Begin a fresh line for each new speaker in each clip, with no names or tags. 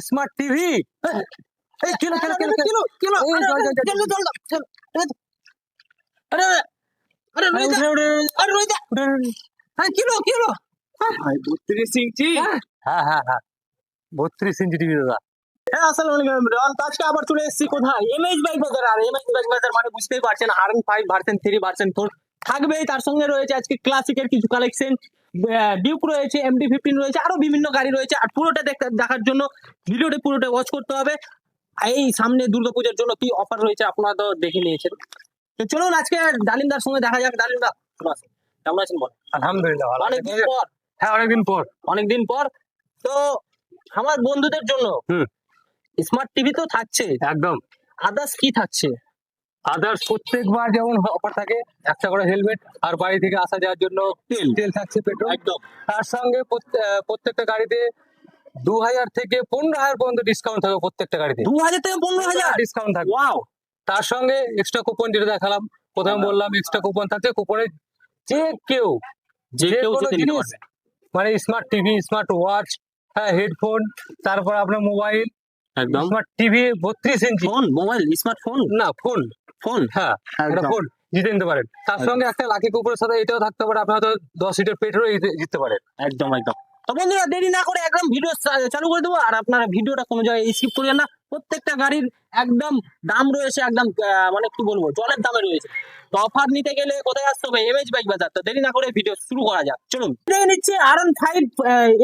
Smart TV এই kilo kilo kilo kilo
kilo. জলদি। আরে আরে
আরে,
আরে। হ্যাঁ কিলো কিলো
বত্রিশ ইঞ্চি
হ্যাঁ হ্যাঁ হ্যাঁ ইঞ্চি টিভি দাদা
হ্যাঁ আসসালামু আলাইকুম রন আজকে আবার চলে এসেছি কোথায় এমএইচ বাইক বাজার আর এমএইচ বাইক বাজার মানে বুঝতেই পারছেন আর five version three version four থাকবেই তার সঙ্গে রয়েছে আজকে ক্লাসিকের কিছু কালেকশন ডিউক রয়েছে এমডি ফিফটিন রয়েছে আরও বিভিন্ন গাড়ি রয়েছে আর পুরোটা দেখার জন্য ভিডিওটা পুরোটা ওয়াচ করতে হবে। এই সামনে দুর্গাপূজার জন্য কি অফার রয়েছে আপনারা তো দেখে নিয়েছেন। তো চলুন আজকে ডালিমদার সঙ্গে দেখা যাক। ডালিমদা কেমন আছেন? বল?
আলহামদুলিল্লাহ
অনেকদিন পর।
হ্যাঁ অনেকদিন পর।
অনেকদিন পর। তো আমার বন্ধুদের জন্য
হুম।
স্মার্ট টিভি তো থাকছে।
একদম।
আদার্স কি থাকছে?
আদার্স প্রত্যেকবার যেমন অফার থাকে একটা করে হেলমেট আর বাড়ি থেকে আসা যাওয়ার জন্য তেল। তেল থাকছে পেট্রোল
একদম।
তার সঙ্গে প্রত্যে- প্রত্যেকটা গাড়িতে দু হাজার থেকে পনেরো হাজার পর্যন্ত ডিসকাউন্ট থাকবে প্রত্যেকটা গাড়িতে।
দু হাজার থেকে পনেরো হাজার?
ডিসকাউন্ট থাকবে।
ওয়াও
তার সঙ্গে এক্সট্রা কুপন যেটা দেখালাম প্রথমে বললাম এক্সট্রা কুপন থাকছে কুপনে যে কেউ
যে কেউ
জিনিস মানে স্মার্ট টিভি স্মার্ট ওয়াচ হ্যাঁ হেডফোন তারপর আপনার মোবাইল
একদম।
স্মার্ট টিভি বত্রিশ ইঞ্চি
ফোন মোবাইল স্মার্টফোন
না ফোন
ফোন
হ্যাঁ একটা ফোন জিতে নিতে পারেন। তার সঙ্গে একটা লাকি কুপনের সাথে এটাও থাকতে পারে আপনার হয়তো দশ লিটার পেট্রোল জিততে পারেন।
একদম একদম। তো বন্ধুরা দেরি না করে একদম ভিডিও চালু করে দেবো আর আপনারা ভিডিওটা কোনো জায়গায় স্কিপ করবেন না। প্রত্যেকটা গাড়ির একদম দাম রয়েছে একদম মানে কি বলব জলের দামে রয়েছে। তো অফার নিতে গেলে কোথায় আসতে হবে? এমএইচ বাইক বাজার তো দেরি না করে ভিডিও শুরু করা যাক। চলুন। দেখে নিচ্ছে R N five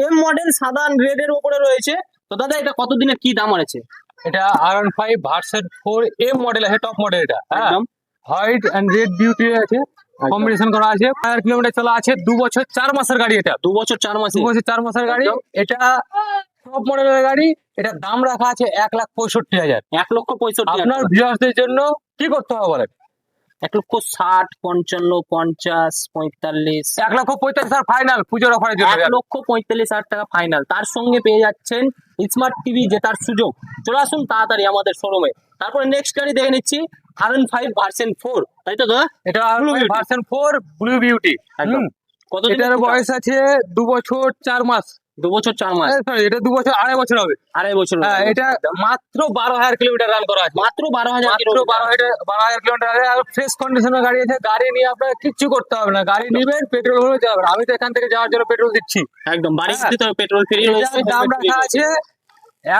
M model সাদা রেড এর উপরে রয়েছে। তো দাদা এটা কতদিনের কি দাম আছে
এটা R one five version four M model আছে টপ মডেল এটা হ্যাঁ? হোয়াইট অ্যান্ড রেড বিউটি আছে কম্বিনেশন করা আছে। হাজার কিলোমিটার চলা আছে দু বছর চার মাসের গাড়ি এটা।
দু বছর চার মাস।
দু বছর চার মাসের গাড়ি। এটা টপ মডেলের গাড়ি। এটা দাম রাখা আছে এক লাখ পঁয়ষট্টি হাজার।
এক লক্ষ পঁয়ষট্টি
আপনার। ভিউয়ার্সদের জন্য কি করতে হবে বলেন?
এক লক্ষ ষাট পঞ্চান্ন পঞ্চাশ পঁয়তাল্লিশ।
এক লক্ষ পঁয়তাল্লিশ হাজার ফাইনাল পুজোর জন্য।
এক লক্ষ পঁয়তাল্লিশ হাজার টাকা ফাইনাল তার সঙ্গে পেয়ে যাচ্ছেন স্মার্ট টিভি জেতার সুযোগ। চলে আসুন তাড়াতাড়ি আমাদের শোরুমে তারপরে নেক্সট গাড়ি দেখে নিচ্ছি R N five version four তাই তো
এটা
Beauty।
ফোর ব্লু বিউটি
একদম। কত
এটার বয়স আছে দু বছর চার মাস।
দু বছর চার মাস।
সরি এটা দু বছর আড়াই বছর হবে।
আড়াই বছর
হ্যাঁ এটা মাত্র বারো হাজার কিলোমিটার রান করা আছে।
মাত্র বারো হাজার
মাত্র বারো হাজার বারো হাজার কিলোমিটার আর ফ্রেশ কন্ডিশনের গাড়ি আছে। গাড়ি নিয়ে আপনার কিচ্ছু করতে হবে না। গাড়ি নিবেন পেট্রোল ভরে যাবেন। আমি তো এখান থেকে যাওয়ার জন্য পেট্রোল দিচ্ছি।
একদম বাড়ি
হ্যাঁ।
তো পেট্রোল ফ্রি
দাম রাখা আছে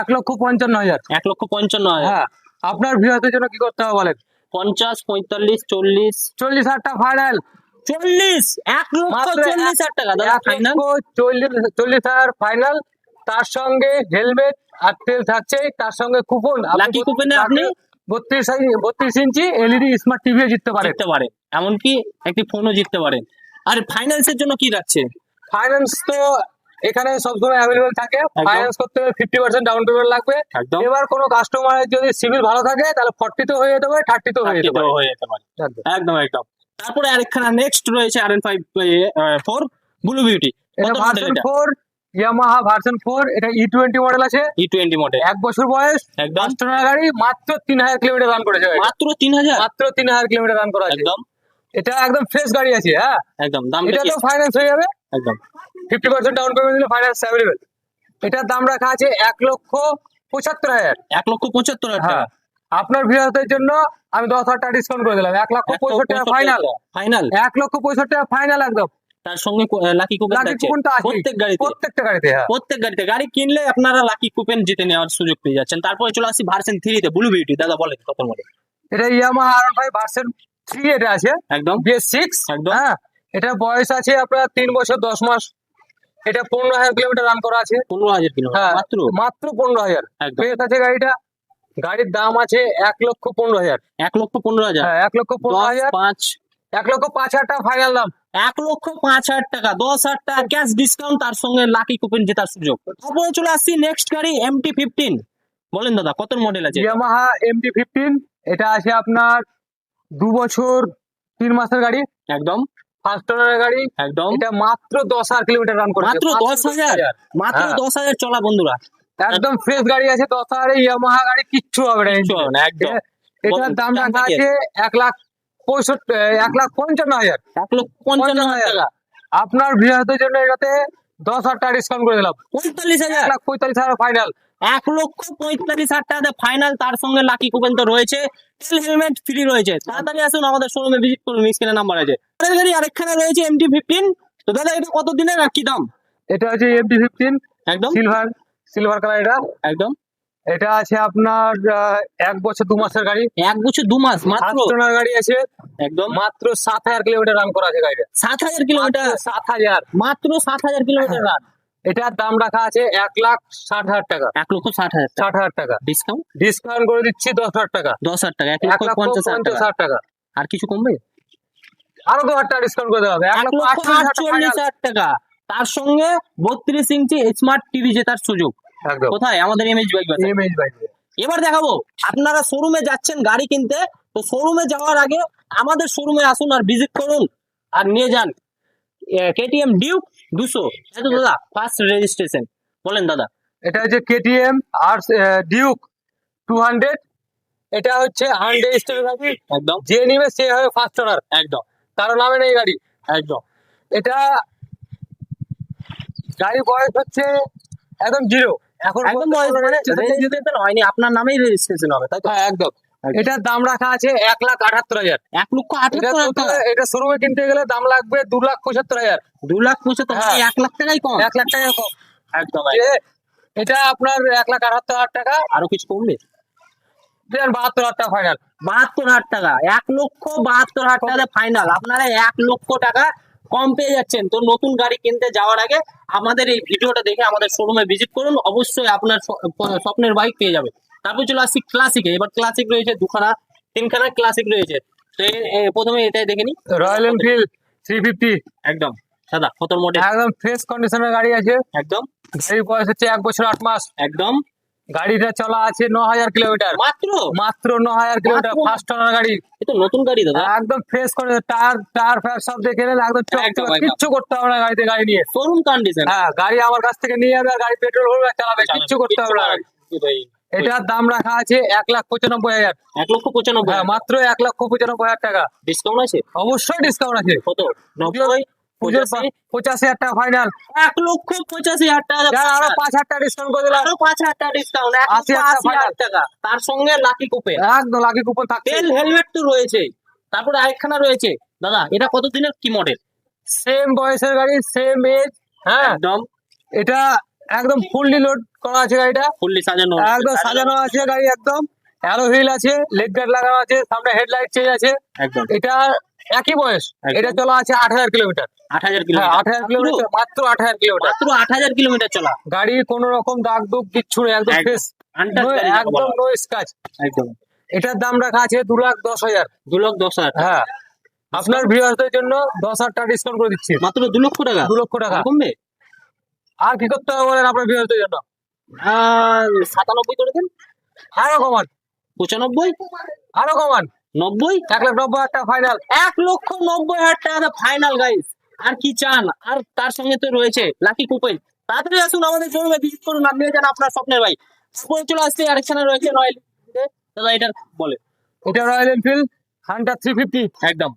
এক লক্ষ পঞ্চান্ন হাজার।
এক লক্ষ পঞ্চান্ন হাজার।
হ্যাঁ। আপনার ভিউয়ারদের জন্য কি করতে হবে বলেন?
পঞ্চাশ পঁয়তাল্লিশ চল্লিশ।
চল্লিশ হাজার টাকা ফাইনাল
চল্লিশ এক লক্ষ চল্লিশ হাজার টাকা। দাদা ফাইনাল
চল্লিশ চল্লিশ হাজার ফাইনাল তার সঙ্গে হেলমেট আর তেল থাকছে। তার সঙ্গে কুপন
আপনি
বত্রিশ বত্রিশ ইঞ্চি এলইডি স্মার্ট টিভিও জিততে
পারে। এমনকি একটি ফোনও জিততে পারেন আর ফাইন্যান্সের জন্য কি রাখছে?
ফাইন্যান্স তো এখানে সবসময় অ্যাভেলেবল থাকে। ফাইন্যান্স করতে হলে ফিফটি পার্সেন্ট ডাউন পেমেন্ট লাগবে। এবার কোনো কাস্টমারের যদি সিভিল ভালো থাকে তাহলে ফর্টি তো হয়ে যেতে পারে থার্টি তো হয়ে যেতে পারে।
হয়ে পারে।
একদম
একদম। তারপরে আরেকখানা নেক্সট রয়েছে R N five four blue beauty
four Yamaha version four এটা? ই টোয়েন্টি মডেল আছে।
ই টোয়েন্টি মডেল
এক বছর বয়স
একদম।
গাড়ি মাত্র তিন হাজার কিলোমিটার রান করেছে
মাত্র তিন হাজার?
মাত্র তিন হাজার কিলোমিটার রান করা
একদম।
এটা একদম ফ্রেশ গাড়ি আছে হ্যাঁ?
একদম দাম
এটা তো ফাইন্যান্স হয়ে যাবে।
একদম।
ফিফটি পার্সেন্ট ডাউন পেমেন্ট দিলে ফাইন্যান্স অ্যাভেলেবেল এটার দাম রাখা আছে এক লক্ষ পঁচাত্তর হাজার।
এক লক্ষ পঁচাত্তর হাজার
হ্যাঁ। আপনার ভিউয়ারদের জন্য আমি দশ হাজার টাকা ডিসকাউন্ট করে দিলাম। এক লক্ষ পঁয়ষট্টি টাকা ফাইনাল
ফাইনাল
এক লক্ষ পঁয়ষট্টি টাকা ফাইনাল একদম।
তার সঙ্গে লাকি কুপন
আছে
প্রত্যেক গাড়িতে।
প্রত্যেকটা গাড়িতে হ্যাঁ।
প্রত্যেক গাড়িতে। গাড়ি কিনলে আপনারা লাকি কুপন জিতে নেওয়ার সুযোগ পেয়ে যাচ্ছেন। তারপরে চলে আসি ভার্সন থ্রিতে ব্লু বিউটি দাদা বলেন কত মডেল
এটা Yamaha R five version three এটা আছে।
একদম।
বিএস সিক্স
একদম।
হ্যাঁ। এটা বয়স আছে আপনার তিন বছর দশ মাস। এটা পনেরো হাজার কিলোমিটার রান করা আছে।
পনেরো হাজার কিলো
হ্যাঁ।
মাত্র?
মাত্র পনেরো হাজার।
একদম।
ফ্রেশ আছে গাড়িটা। গাড়ির দাম আছে এক লক্ষ পনেরো হাজার।
এক লক্ষ পনেরো হাজার?
হ্যাঁ এক লক্ষ পনেরো হাজার।
পাঁচ?
এক লক্ষ পাঁচ হাজার টাকা ফাইনাল দাম।
এক লক্ষ পাঁচ হাজার টাকা দশ হাজার টাকা ক্যাশ ডিসকাউন্ট তার সঙ্গে লাকি কুপন জেতার সুযোগ। তারপরে চলে আসছি নেক্সট গাড়ি এমটি ফিফটিন বলেন দাদা কত মডেল আছে?
ইয়ামাহা এমটি ফিফটিন এটা আছে আপনার দু বছর তিন মাসের গাড়ি।
একদম।
ফার্স্ট ওনারের গাড়ি।
একদম।
এটা মাত্র দশ হাজার কিলোমিটার রান করে
মাত্র দশ হাজার। মাত্র
হ্যাঁ।
দশ হাজার চলা বন্ধুরা।
একদম ফ্রেশ গাড়ি আছে দশ হাজারে ইয়ামাহা গাড়ি কিচ্ছু হবে না
একদম।
এটার দাম রাখা আছে এক লাখ পঁয়ষট্টি এক লাখ পঞ্চান্ন হাজার।
এক লক্ষ পঞ্চান্ন হাজার টাকা।
আপনার বৃহতের জন্য এটাতে দশ হাজার টাকা ডিসকাউন্ট করে দিলাম।
পঁয়তাল্লিশ হাজার?
এক লাখ পঁয়তাল্লিশ হাজার ফাইনাল
এক লক্ষ পঁয়তাল্লিশ হাজার টাকাতে ফাইনাল তার সঙ্গে লাকি কুপন তো রয়েছে। তেল হেলমেট ফ্রি রয়েছে। তাড়াতাড়ি আসুন আমাদের শোরুমে ভিজিট করুন স্ক্রিনে নাম্বার আছে। গাড়ি আরেকখানে রয়েছে এমটি ফিফটিন তো দাদা এটা কত দিনের আর কি দাম?
এটা হচ্ছে এমটি ফিফটিন
একদম।
সিলভার সিলভার কালার এটা?
একদম।
এটা আছে আপনার এক বছর দু মাসের গাড়ি।
এক বছর দু মাস মাত্র?
গাড়ি আছে।
একদম।
মাত্র সাত হাজার কিলোমিটার রান করা আছে গাড়িটা।
সাত হাজার কিলোমিটার
সাত হাজার।
মাত্র সাত হাজার কিলোমিটার রান
এটার দাম রাখা আছে এক লাখ ষাট হাজার টাকা।
এক লক্ষ ষাট হাজার
ষাট হাজার টাকা।
ডিসকাউন্ট
ডিসকাউন্ট করে দিচ্ছি দশ হাজার টাকা।
দশ হাজার টাকা এক লক্ষ পঞ্চাশ হাজার টাকা। আর কিছু কমবে?
আরও দু হাজার টাকা ডিসকাউন্ট করে দেওয়া হবে। এক লক্ষ আটচল্লিশ হাজার টাকা
হাজার টাকা। তার সঙ্গে বত্রিশ ইঞ্চি স্মার্ট টিভি জেতার সুযোগ।
একদম।
কোথায়? আমাদের এমএইচ বাইক বাজার।
ইমেজ বাইক
এবার দেখাবো আপনারা শোরুমে যাচ্ছেন গাড়ি কিনতে তো শোরুমে যাওয়ার আগে আমাদের শোরুমে আসুন আর ভিজিট করুন আর নিয়ে যান। কেটিএম ডিউক দুশো। দাদা ফার্স্ট রেজিস্ট্রেশন বলেন দাদা।
এটা হচ্ছে কেটিএম আর ডিউক টু হান্ড্রেড এটা হচ্ছে হান্ড্রেড গাড়ি।
একদম।
যে নিবে সে হবে ফার্স্ট ওনার
একদম।
কারও নামে নেই গাড়ি।
একদম।
এটা গাড়ির বয়স হচ্ছে একদম জিরো এখন
একদম মানে রেজিস্ট্রেশন হয়নি আপনার নামেই রেজিস্ট্রেশন হবে তাই তো?
হ্যাঁ একদম। এটার দাম রাখা আছে এক লাখ হাজার।
এক লক্ষ আঠাত্তর হাজার
এটা শোরুমে কিনতে গেলে দাম লাগবে দু লাখ পঁচাত্তর হাজার।
দু লাখ পঁচাত্তর
হ্যাঁ।
এক লাখ টাকাই কম।
এক লাখ টাকা কম।
একদম
এটা আপনার এক লাখ আটাত্তর হাজার টাকা।
আরও কিছু কমবে?
বাহাত্তর হাজার টাকা ফাইনাল
বাহাত্তর হাজার টাকা এক লক্ষ বাহাত্তর হাজার টাকা ফাইনাল আপনারা এক লক্ষ টাকা কম পেয়ে যাচ্ছেন। তো নতুন গাড়ি কিনতে যাওয়ার আগে আমাদের এই ভিডিওটা দেখে আমাদের শোরুমে ভিজিট করুন। অবশ্যই আপনার স্বপ্নের বাইক পেয়ে যাবে তারপর চলে আসছি ক্লাসিকে এবার ক্লাসিক রয়েছে দুখানা তিনখানা ক্লাসিক রয়েছে। তো প্রথমে এটাই দেখে নি
রয়্যাল এনফিল্ড থ্রি ফিফটি
একদম সাদা কত মডেল
একদম ফ্রেশ কন্ডিশনের গাড়ি আছে।
একদম।
গাড়ির বয়স হচ্ছে এক বছর আট মাস।
একদম।
গাড়িটা চলা আছে ন হাজার কিলোমিটার।
মাত্র?
মাত্র ন হাজার কিলোমিটার ফার্স্ট ওনার গাড়ি।
এ তো নতুন গাড়ি দাদা।
একদম ফ্রেশ করে টায়ার টায়ার ফায়ার সব দেখে নিলে একদম। কিচ্ছু করতে হবে না গাড়িতে গাড়ি নিয়ে।
শোরুম কন্ডিশন
হ্যাঁ গাড়ি আমার কাছ থেকে নিয়ে যাবে আর গাড়ি পেট্রোল ভরবে চালাবে কিচ্ছু করতে হবে না। এটার দাম রাখা আছে এক লাখ পঁচানব্বই হাজার।
এক লক্ষ পঁচানব্বই
হ্যাঁ মাত্র এক লক্ষ পঁচানব্বই হাজার টাকা।
ডিসকাউন্ট আছে?
অবশ্যই ডিসকাউন্ট আছে।
কত? নব্বই? পঁচাশি?
হাজার টাকা ফাইনাল
এক লক্ষ পঁচাশি হাজার টাকা
আরও পাঁচ হাজার টাকা ডিসকাউন্ট করে দিলাম।
আরও পাঁচ হাজার টাকা ডিসকাউন্ট
আশি হাজার।
টাকা। তার সঙ্গে লাকি কুপে
একদম লাকি কুপন
তেল হেলমেট তো রয়েছে। তারপরে আরেকখানা রয়েছে। দাদা এটা কত দিনের কি মডেল
সেম বয়সের গাড়ি সেম এজ হ্যাঁ?
একদম।
এটা একদম ফুললি লোড করা আছে গাড়িটা।
ফুললি সাজানো
একদম সাজানো আছে গাড়ি একদম। অ্যালো হুইল আছে লেগ গার্ড লাগানো আছে সামনে হেডলাইট চেঞ্জ আছে।
একদম।
এটা একই বয়স। এটা চলা আছে আট হাজার কিলোমিটার।
আট হাজার
হ্যাঁ আট হাজার
কিলোমিটার
কিলোমিটার মাত্র আট হাজার কিলোমিটার।
মাত্র আট হাজার কিলোমিটার চলা।
গাড়ি কোনো রকম দাগ দুগ কিচ্ছু নেই একদম। ফ্রেশ একদম নো স্ক্র্যাচ
একদম।
এটার দাম রাখা আছে দু লাখ দশ হাজার।
দু লক্ষ দশ হাজার
হ্যাঁ। আপনার ভিউয়ারদের জন্য দশ হাজার টাকা ডিসকাউন্ট করে দিচ্ছি।
মাত্র দু লক্ষ টাকা?
দু লক্ষ টাকা।
কমবে?
আর কি করতে হবে বলেন আপনার ভিউয়ারদের জন্য?
সাতানব্বই করে দেন।
আরও কমান।
পঁচানব্বই?
আরও কমান।
নব্বই?
এক লাখ নব্বই হাজার টাকা ফাইনাল
এক লক্ষ নব্বই হাজার টাকা ফাইনাল গাইস আর কি চান? আর তার সঙ্গে তো রয়েছে লাকি কুপন। তাড়াতাড়ি আসুন আমাদের শোরুমে ভিজিট করুন আপনি যান আপনার স্বপ্নের ভাই তারপরে চলে আসছে আরেকখানে রয়েছে রয়্যাল দাদা এটা বলে।
এটা Royal Enfield Hunter three fifty
একদম।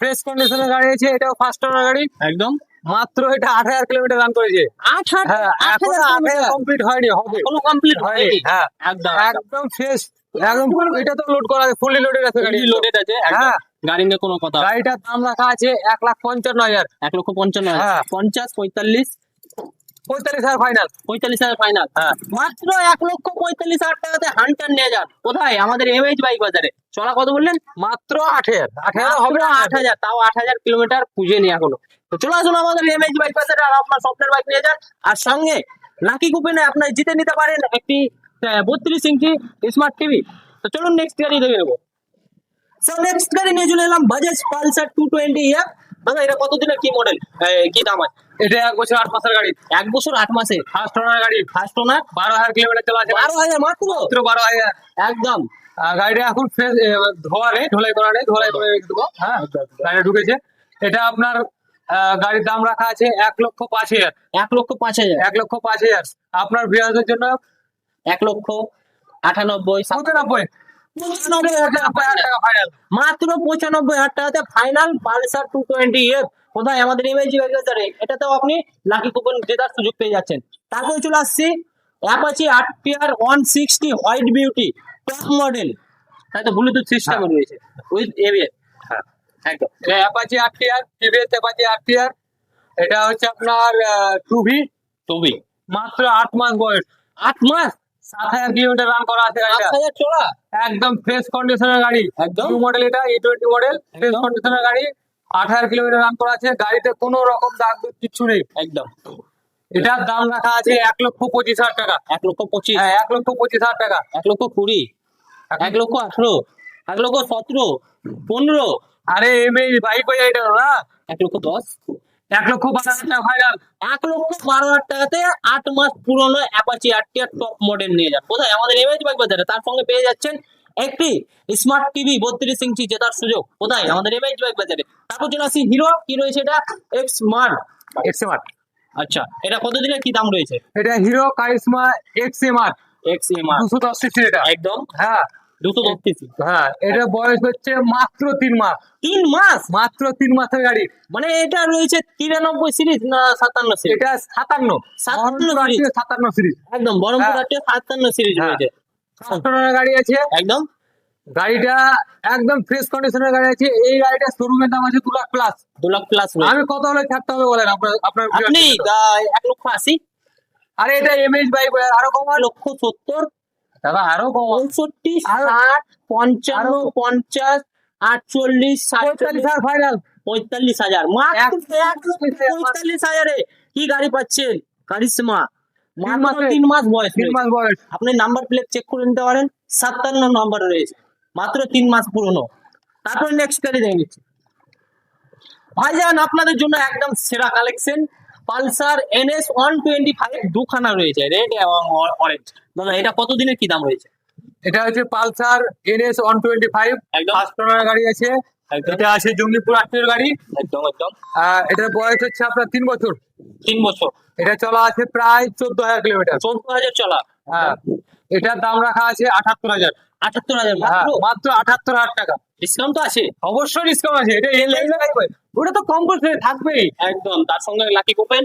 ফ্রেশ কন্ডিশনের গাড়ি আছে এটাও ফার্স্ট ওনার গাড়ি।
একদম।
মাত্র এটা আট হাজার কিলোমিটার রান করেছে।
আট হাজার?
হ্যাঁ এখন। কমপ্লিট হয়নি হবে।
এখনও কমপ্লিট
হয়নি? হ্যাঁ।
একদম
একদম। ফ্রেশ একদম এটা তো লোড করা আছে ফুললি লোডেড আছে গাড়ি।
লোডেড আছে একদম।
হ্যাঁ
গাড়ি নিয়ে কোনো কথা।
গাড়িটার দাম রাখা আছে এক লাখ পঞ্চান্ন হাজার।
এক লক্ষ পঞ্চান্ন হাজার।
হ্যাঁ।
পঞ্চাশ পঁয়তাল্লিশ।
পঁয়তাল্লিশ হাজার ফাইনাল
পঁয়তাল্লিশ হাজার ফাইনাল
হ্যাঁ।
মাত্র এক লক্ষ পঁয়তাল্লিশ হাজার টাকাতে হান্টার নিয়ে যান। কোথায়? আমাদের এমএইচ বাইক বাজারে। চলা কত বললেন?
মাত্র আট হাজার। আট হাজার হবে
হবে
না।
আট হাজার। তাও আট হাজার কিলোমিটার পুজে নিয়ে এখনও। তো চলে আসুন আমাদের এমএইচ বাইক বাজারে আর আপনার স্বপ্নের বাইক নিয়ে যান। আর সঙ্গে লাকি কুপনে আপনার জিতে নিতে পারেন একটি বত্রিশ ইঞ্চি স্মার্ট টিভি তো চলুন নেক্সট গাড়ি দেখে নেব। সো নেক্সট গাড়ি নিয়ে চলে এলাম Bajaj Pulsar two twenty year দাদা এটা কত দিনের কি মডেল কি দাম আছে?
এটা এক বছর আট মাসের গাড়ি।
এক বছর আট মাসে?
ফার্স্ট ওনার গাড়ি।
ফার্স্ট ওনার
বারো হাজার কিলোমিটার চলা আছে।
বারো হাজার মাত্র?
বারো হাজার।
একদম।
গাড়িটা এখন ফ্রেশ ধোয়া নেই ঢোলাই করা নেই ধোলাই করে রেখে দেবো। হ্যাঁ। গাড়িটা ঢুকেছে। এটা আপনার আহ, গাড়ির দাম রাখা আছে এক লক্ষ পাঁচ হাজার।
এক লক্ষ পাঁচ হাজার।
এক লক্ষ পাঁচ হাজার। আপনার বিয়াজের জন্য
এক লক্ষ আটানব্বই
পঁচানব্বই। পঁচানব্বই হাজার টাকা ফাইনাল
মাত্র পঁচানব্বই হাজার টাকাতে final Pulsar two twenty F কোথায় আমাদের এমএজি বাজারে এটাতেও আপনি লাকি কুপন জেতার সুযোগ পেয়ে যাচ্ছেন। তারপরে চলে আসছি Apache RTR one sixty white beauty top model তাই তো ব্লুটুথ সিস্টেম রয়েছে উইথ এবিএস
হ্যাঁ।
একদম।
Apache RTR TVS Apache RTR এটা হচ্ছে আপনার টুভি
টবি
মাত্র আট মাস বয়স।
আট মাস?
সাত হাজার কিলোমিটার রান করা আছে
আট
গাড়িটা
হাজার চড়া?
একদম ফ্রেশ কন্ডিশনের গাড়ি।
একদম।
মডেল এটা ই টোয়েন্টি মডেল ফ্রেশ কন্ডিশনের গাড়ি। আট হাজার কিলোমিটার রান করা আছে। গাড়িতে কোনো রকম দাগ কিচ্ছু নেই।
একদম।
এটার দাম রাখা আছে এক লক্ষ পঁচিশ হাজার টাকা।
এক লক্ষ পঁচিশ?
হ্যাঁ এক লক্ষ পঁচিশ হাজার টাকা।
এক লক্ষ কুড়ি? এক লক্ষ আঠারো? এক লক্ষ সতেরো? পনেরো?
আরে এম এই বাইক হয়ে এটা না
এক লক্ষ দশ?
এক লক্ষ বারো হাজার টাকা ফাইনাল
এক লক্ষ বারো হাজার টাকাতে আট মাস পুরনো অ্যাপাচি আরটিআর টপ মডেল নিয়ে যান। কোথায়? আমাদের এমএজ বাইক বাজারে। তার সঙ্গে পেয়ে যাচ্ছেন একটি স্মার্ট টিভি বত্রিশ ইঞ্চি জেতার সুযোগ। কোথায়? আমাদের এমএজ বাইক বাজারে। তারপর চলে আসি হিরো কি রয়েছে এটা? এক্স স্মার্ট
এক্সএমআর
আচ্ছা এটা কত দিনের কি দাম রয়েছে?
এটা Hero Karizma XMR
X MR
দুশো দশ সিসি এটা।
একদম।
হ্যাঁ। হ্যাঁ এটা বয়স হচ্ছে মাত্র তিন মাস।
তিন মাস?
মাত্র তিন মাসের গাড়ি।
মানে এটা রয়েছে তিরানব্বই সিরিজ না সাতান্ন সিরিজ?
এটা সাতান্ন।
সাতান্ন সিরিজ।
সাতান্ন সিরিজ।
একদম বরমপুর
হ্যাঁ।
আটটা সাতান্ন সিরিজ
হ্যাঁ।
রয়েছে।
কাস্টমারের গাড়ি আছে।
একদম।
গাড়িটা একদম ফ্রেশ কন্ডিশনের গাড়ি আছে। এই গাড়িটা শোরুমের দাম আছে দু লাখ প্লাস
দু লাখ প্লাস
আমি কত হলে ছাড়তে হবে বলেন আপনার আপনার
আপনি এক লক্ষ আশি।
আরে এটা এমএইচ বাইক আরও কম
এক লক্ষ সত্তর।
দাদা আরও
পঁয়ষট্টি ষাট পঞ্চান্ন পঞ্চাশ আটচল্লিশ
পঁয়তাল্লিশ হাজার। ফাইনাল
পঁয়তাল্লিশ হাজার। পঁয়তাল্লিশ হাজারে। কি গাড়ি পাচ্ছেন? কারিশমা। মাত্র তিন মাস বয়স
তিন মাস বয়স।
আপনি নাম্বার প্লেট চেক করে নিতে পারেন। সাতান্ন নাম্বার রয়েছে। মাত্র তিন মাস পুরনো। তারপর নেক্সট গাড়ি দেখে নিচ্ছি। ভাইজান আপনাদের জন্য একদম সেরা collection Pulsar NS one twenty five দুখানা রয়েছে রেড এবং অরেঞ্জ দাদা এটা কত দিনের কি দাম রয়েছে?
এটা হচ্ছে Pulsar NS one twenty five
একদম।
ফার্স্ট গাড়ি আছে। এটা আছে জঙ্গিপুর আটটির গাড়ি।
একদম একদম।
এটার বয়স হচ্ছে আপনার তিন বছর।
তিন বছর।
এটা চলা আছে প্রায় চোদ্দ হাজার কিলোমিটার।
চোদ্দ হাজার চলা?
হ্যাঁ। এটার দাম রাখা আছে আঠাত্তর হাজার।
আটাত্তর হাজার
হ্যাঁ,
মাত্র
মাত্র আঠাত্তর হাজার টাকা।
ডিসকাউন্ট তো আছে।
অবশ্যই ডিসকাউন্ট আছে। এটা এল ওটা তো কম্পালসারি থাকবেই।
একদম তার সঙ্গে লাকি কোপেন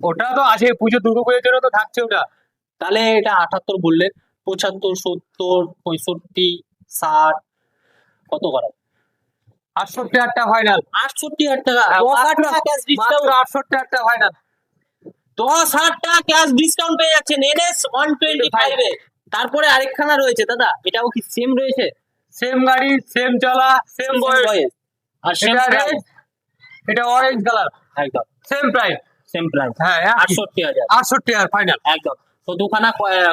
ওটা তো আছে পুজো দুর্গা পুজোর জন্য তো থাকছে ওটা।
তাহলে এটা আটাত্তর বললেন পঁচাত্তর সত্তর পঁয়ষট্টি ষাট কত করা?
আটষট্টি টাকা ফাইনাল
আটষট্টি হাজার টাকা।
আটষট্টি টাকা ফাইনাল
দশ হাজার টাকা ক্যাশ ডিসকাউন্ট পেয়ে যাচ্ছেন এনএস ওয়ান টোয়েন্টি ফাইভে তারপরে আরেকখানা রয়েছে দাদা। এটাও কি সেম রয়েছে?
সেম গাড়ি সেম চলা সেম বয়স।
আর সেম
এটা এটা অরেঞ্জ কালার
একদম।
সেম প্রাইস
সেম প্রাইস
হ্যাঁ।
আটষট্টি হাজার।
আটষট্টি হাজার ফাইনাল
একদম। তো দুখানা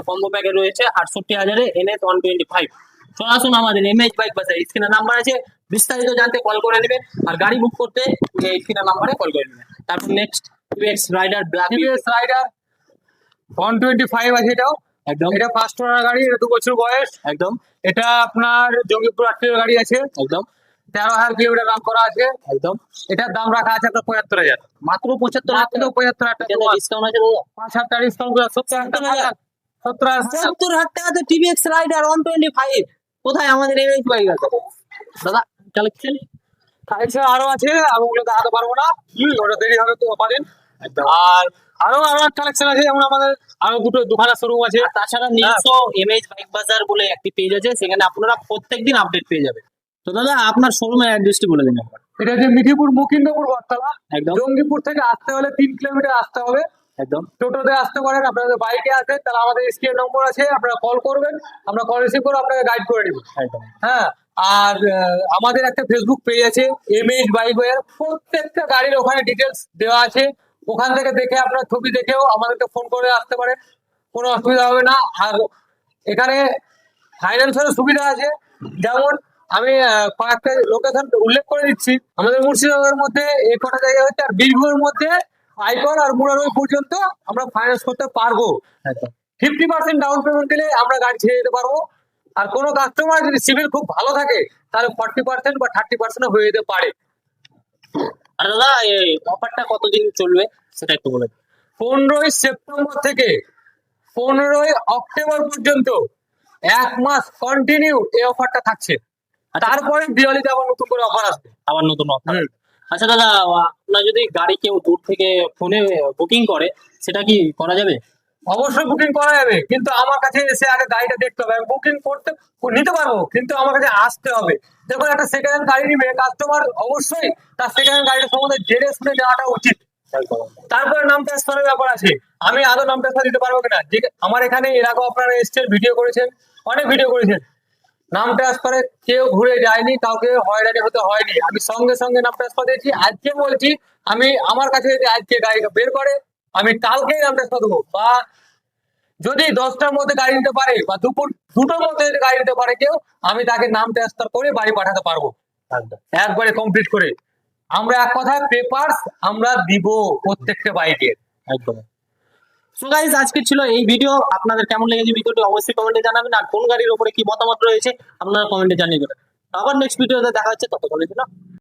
কম্বো প্যাকে রয়েছে আটষট্টি হাজারে এনএস ওয়ান টোয়েন্টি ফাইভ চলে আসুন আমাদের এমএইচ বাইক বাজার স্ক্রিনে নাম্বার আছে। বিস্তারিত জানতে কল করে নেবেন। আর গাড়ি বুক করতে এই স্ক্রিনের নাম্বারে কল করে নেবেন। তারপর next TVX Raider black
TVS Raider one twenty five আছে এটাও।
একদম।
এটা ফার্স্ট ওনার গাড়ি এটা দু বছর বয়স।
একদম।
এটা আপনার জঙ্গিপুর আটটির গাড়ি আছে।
একদম।
তেরো হাজার কিলোমিটার রান করা আছে।
একদম।
এটার দাম রাখা আছে আপনার পঁচাত্তর হাজার।
মাত্র পঁচাত্তর হাজার
মাত্র পঁচাত্তর হাজার টাকা।
ডিসকাউন্ট আছে
পাঁচ হাজার টাকা ডিসকাউন্ট করে সত্তর হাজার টাকা। সত্তর হাজার। টাকা।
সত্তর হাজার টাকাতে TVX Raider one twenty five কোথায় আমাদের এমএইচ বাইক আছে দাদা কালেকশন
কালেকশন আরও আছে আমি ওগুলো দেখাতে পারব না। ওটা দেরি হবে তো পারেন। আর আরও আরও কালেকশন আছে যেমন আমাদের আরও দুটো দুখানা শোরুম আছে।
তাছাড়া নিজস্ব এমএইচ বাইক বাজার বলে একটি পেজ আছে সেখানে আপনারা প্রত্যেকদিন আপডেট পেয়ে যাবেন। তো দাদা আপনার শোরুমের অ্যাড্রেসটি বলে দিন একবার।
এটা হচ্ছে মিঠিপুর মুকিন্দপুর বটতলা
একদম।
জঙ্গিপুর থেকে আসতে হলে তিন কিলোমিটার আসতে হবে।
একদম।
টোটোতে আসতে পারেন আপনাদের বাইকে আসে তাহলে আমাদের স্ক্রিন নম্বর আছে আপনারা কল করবেন আমরা কল রিসিভ করে আপনাকে গাইড করে দিব
একদম।
হ্যাঁ আর আমাদের একটা ফেসবুক পেজ আছে এমএইচ বাইক ওয়ার প্রত্যেকটা গাড়ির ওখানে ডিটেলস দেওয়া আছে। ওখান থেকে দেখে আপনার ছবি দেখেও আমাদেরকে ফোন করে আসতে পারে। কোনো অসুবিধা হবে না। আর এখানে ফাইন্যান্সের সুবিধা আছে। যেমন আমি কয়েকটা লোকেশন উল্লেখ করে দিচ্ছি। আমাদের মুর্শিদাবাদের মধ্যে এই কটা জায়গা হচ্ছে আর বীরভূমের মধ্যে আইকন আর মুরারই পর্যন্ত আমরা ফাইন্যান্স করতে পারব। ফিফটি পার্সেন্ট ডাউন পেমেন্ট দিলে আমরা গাড়ি ছেড়ে দিতে পারব। আর কোনো কাস্টমার যদি সিভিল খুব ভালো থাকে তাহলে ফর্টি পার্সেন্ট বা থার্টি পার্সেন্ট হয়ে যেতে পারে।
আর দাদা এই অফারটা কতদিন চলবে সেটা একটু বলে
পনেরোই সেপ্টেম্বর থেকে পনেরোই অক্টোবর পর্যন্ত এক মাস কন্টিনিউ এই অফারটা থাকছে।
আচ্ছা।
তারপরে দিওয়ালিতে আবার নতুন করে অফার আসবে।
আবার নতুন অফার। আচ্ছা দাদা আপনার যদি গাড়ি কেউ দূর থেকে ফোনে বুকিং করে সেটা কি করা যাবে?
অবশ্যই বুকিং করা যাবে। কিন্তু আমার কাছে এসে আগে গাড়িটা দেখতে হবে। আমি বুকিং করতে নিতে পারব, কিন্তু আমার কাছে আসতে হবে। দেখুন, একটা সেকেন্ড হ্যান্ড গাড়ি নিবে কাস্টমার অবশ্যই তার সেকেন্ড হ্যান্ড গাড়িটা সম্বন্ধে জেনে শুনে নেওয়াটা উচিত। তারপরে নাম ট্রান্সফারের ব্যাপার আছে। আমি আদৌ নাম ট্রান্সফার দিতে পারব কিনা? যে আমার এখানে এর আগেও আপনারা এসছেন ভিডিও করেছেন, অনেক ভিডিও করেছেন। নাম ট্রান্সফারে কেউ ঘুরে যায়নি, কাউকে হয়রানি হতে হয়নি। আমি সঙ্গে সঙ্গে নাম ট্রান্সফার দিয়েছি। আজকে বলছি, আমি আমার কাছে যদি আজকে গাড়িটা বের করে আমি কালকেই নাম ট্রান্সফার দেবো। বা যদি দশটার মধ্যে গাড়ি নিতে পারে, বা দুপুর, দুটোর মধ্যে গাড়ি নিতে পারে কেউ, আমি তাকে নাম ট্রান্সফার করে বাড়ি পাঠাতে পারব। একবারে কমপ্লিট করে। আমরা এক কথায় পেপার আমরা দিব প্রত্যেকটা বাইকের
একদম। সো গাইস আজকে ছিল এই ভিডিও আপনাদের কেমন লেগেছে ভিডিওটি অবশ্যই কমেন্টে জানাবেন। আর কোন গাড়ির উপরে কি মতামত রয়েছে, আপনারা কমেন্টে জানিয়ে দেবেন। আবার নেক্সট ভিডিওতে দেখা হচ্ছে, ততক্ষণের জন্য।